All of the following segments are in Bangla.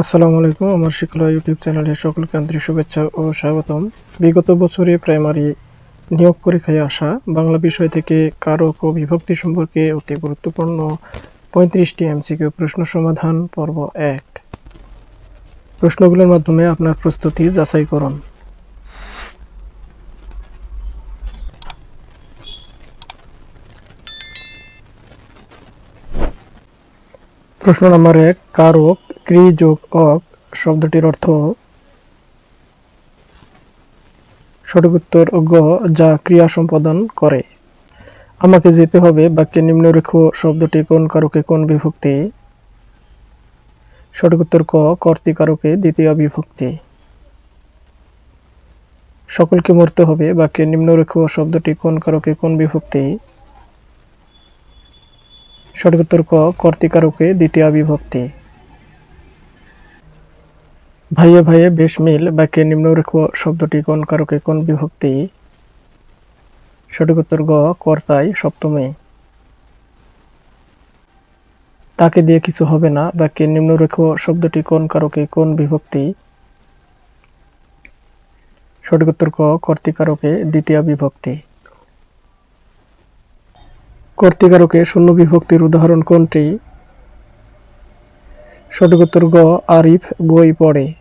আসসালামু আলাইকুম, আমার শিক্ষা ইউটিউব চ্যানেলে সকলকে আন্তরিক শুভেচ্ছা ও স্বাগতম। বিগত বছরে প্রাইমারি নিয়োগ পরীক্ষায় আসা বাংলা বিষয় থেকে কারক ও বিভক্তি সম্পর্কে অতি গুরুত্বপূর্ণ পঁয়ত্রিশটি এমসিকিউ প্রশ্ন সমাধান পর্ব এক। প্রশ্নগুলোর মাধ্যমে আপনার প্রস্তুতি যাচাই করুন। প্রশ্ন নম্বর এক, কারক ক্রি যোগ অক শব্দটির অর্থ সঠিক উত্তর গ, যা ক্রিয়া সম্পাদন করে। আমাকে যেতে হবে বাক্যে নিম্নরেখ শব্দটি কোন কারকে কোন বিভক্তি? সঠিক উত্তর ক কর্তিকারকে দ্বিতীয় বিভক্তি। সকলকে মরতে হবে বাক্যে নিম্নরেখ শব্দটি কোন কারকে কোন বিভক্তি? সঠিক উত্তর ক কর্তিকারকে দ্বিতীয় বিভক্তি। ভাইয়ে ভাইয়ে বেশ মিল বাক্যে নিম্নরেখ শব্দটি কোন কারকে, কোন বিভক্তি? সঠিক উত্তর গ কর্তায় সপ্তমী। তাকে দিয়ে কিছু হবে না বাক্যে নিম্নরেখ শব্দটি কোন কারকে, কোন বিভক্তি? সঠিক উত্তর ক কর্তিকারকে দ্বিতীয় বিভক্তি। কর্তিকারকে শূন্য বিভক্তির উদাহরণ কোনটি? সঠিক উত্তর গ, আরিফ বই পড়ে।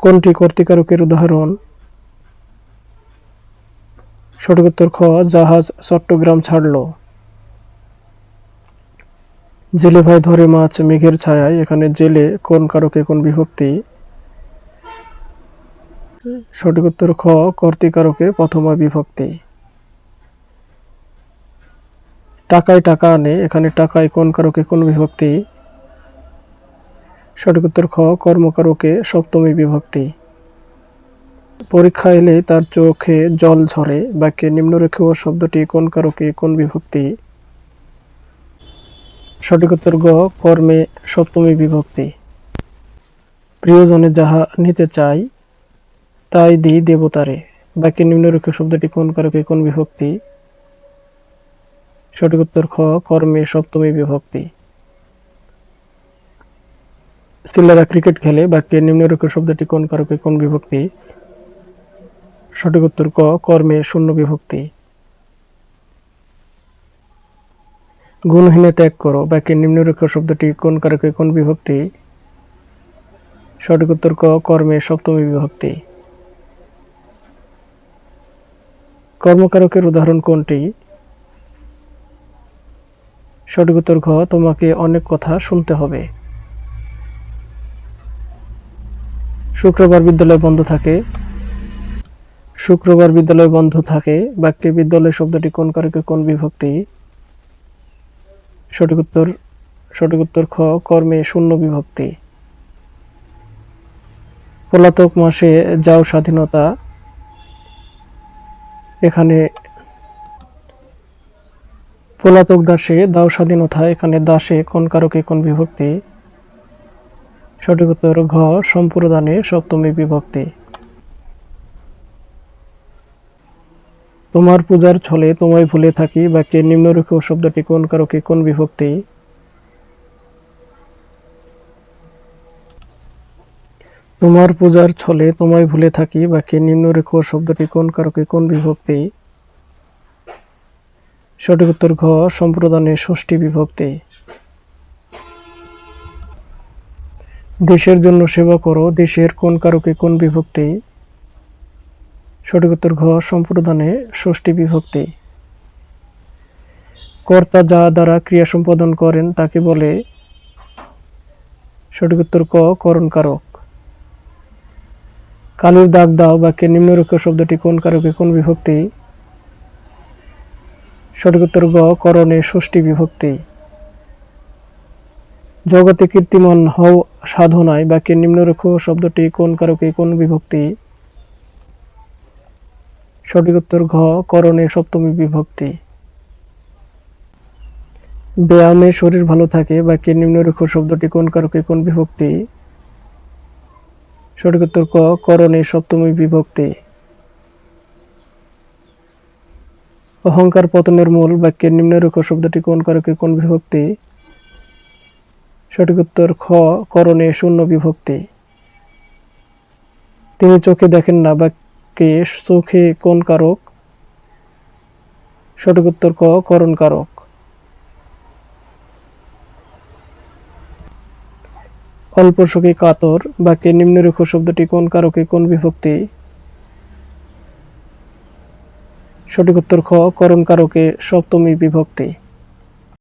কোনটি কর্তিকারকের উদাহরণ? সঠিক উত্তর খ, জাহাজ চট্টগ্রাম ছাড়ল। জেলে ভাই ধরে মাছ, মেঘের ছায়ায়, এখানে জেলে কোন কারকে, কোন বিভক্তি? সঠিক উত্তর খ, কর্তিকারকে প্রথমা বিভক্তি। টাকায় টাকা আনে, এখানে টাকায় কোন কারকে, কোন বিভক্তি? সঠিক উত্তর খ, কর্মকারকে সপ্তমী বিভক্তি। পরীক্ষা এলে তার চোখে জল ঝরে, বাক্যে নিম্নরেখীয় শব্দটি কোন কারকে, কোন বিভক্তি? সঠিক উত্তর গ, কর্মে সপ্তমী বিভক্তি। প্রিয়জনে যাহা নিতে চাই তাই দিই দেবতারে। বাক্যে নিম্নরেখীয় শব্দটি কোন কারকে, কোন বিভক্তি? সঠিক উত্তর খ, কর্মে সপ্তমী বিভক্তি। সিল্লারা ক্রিকেট খেলে বাক্যের নিম্নরেখীয় শব্দটি কোন কারকে কোন বিভক্তি? সঠিক উত্তর ক, কর্মে শূন্য বিভক্তি। গুণহীনে ত্যাগ করো বাক্যের নিম্নরেখীয় শব্দটি কোন কারকে কোন বিভক্তি? সঠিক উত্তর ক, কর্মে সপ্তমী বিভক্তি। কর্মকারকের উদাহরণ কোনটি? সঠিক উত্তর ঘ, তোমাকে অনেক কথা শুনতে হবে। শুক্রবার বিদ্যালয় বন্ধ থাকে। শুক্রবার বিদ্যালয় বন্ধ থাকে। বাক্যে বিদ্যালয় শব্দটি কোন কারকে, কোন বিভক্তি? সঠিক উত্তর সঠিক উত্তর খ, কর্মে শূন্য বিভক্তি। পলাতক মাসে যাও স্বাধীনতা। এখানে পলাতক দাসে দাও স্বাধীনতা এখানে দাসে কোন কারকে, কোন বিভক্তি? সঠিক উত্তর, ঘ, সম্প্রদানে সপ্তমী বিভক্তি। তোমার পূজার ছলে তোমায় ভুলে থাকি, বাক্যে নিম্নরেখ শব্দটি কোন কারকে, কোন বিভক্তি? তোমার পূজার ছলে তোমায় ভুলে থাকি, বাক্যে নিম্নরেখ শব্দটি কোন কারকে, কোন বিভক্তি? সঠিক উত্তর ঘ সম্প্রদানে ষষ্ঠী বিভক্তি। দেশের জন্য সেবা করো, দেশের কোন কারকে কোন বিভক্তি? সঠিক উত্তর ঘ সম্প্রদানে ষষ্ঠী বিভক্তি। কর্তা যা দ্বারা ক্রিয়া সম্পাদন করেন তাকে বলে সঠিক উত্তর ক করণ কারক কালির দাগ দাও বাক্যে নিম্নরেখ শব্দটি কোন কারকে কোন বিভক্তি? সঠিক উত্তর গ করণে ষষ্ঠী বিভক্তি। জগতে কীর্তিমান হও সাধনায়, বাক্যে নিম্নরেখ শব্দটি কোন কারকে কোন বিভক্তি? সঠিক উত্তর ঘ করণে সপ্তমী বিভক্তি। ব্যায়ামে শরীর ভালো থাকে, বাক্যে নিম্নরেখ শব্দটি কোন কারকে কোন বিভক্তি? সঠিক উত্তর ক করণে সপ্তমী বিভক্তি। অহংকার পতনের মূল বাক্যের নিম্নরেখ শব্দটি কোন কারকে কোন বিভক্তি? সঠিক উত্তর, খ, করণে শূন্য বিভক্তি। তিনি চোখে দেখেন না বাক্যে চোখে কোন কারক? সঠিক উত্তর, ক, করণ কারক। অল্প সুখী কাতর বাক্যে নিম্নরেখ শব্দটি কোন কারকে কোন বিভক্তি? সঠিক উত্তর খ করণ কারকে সপ্তমী বিভক্তি।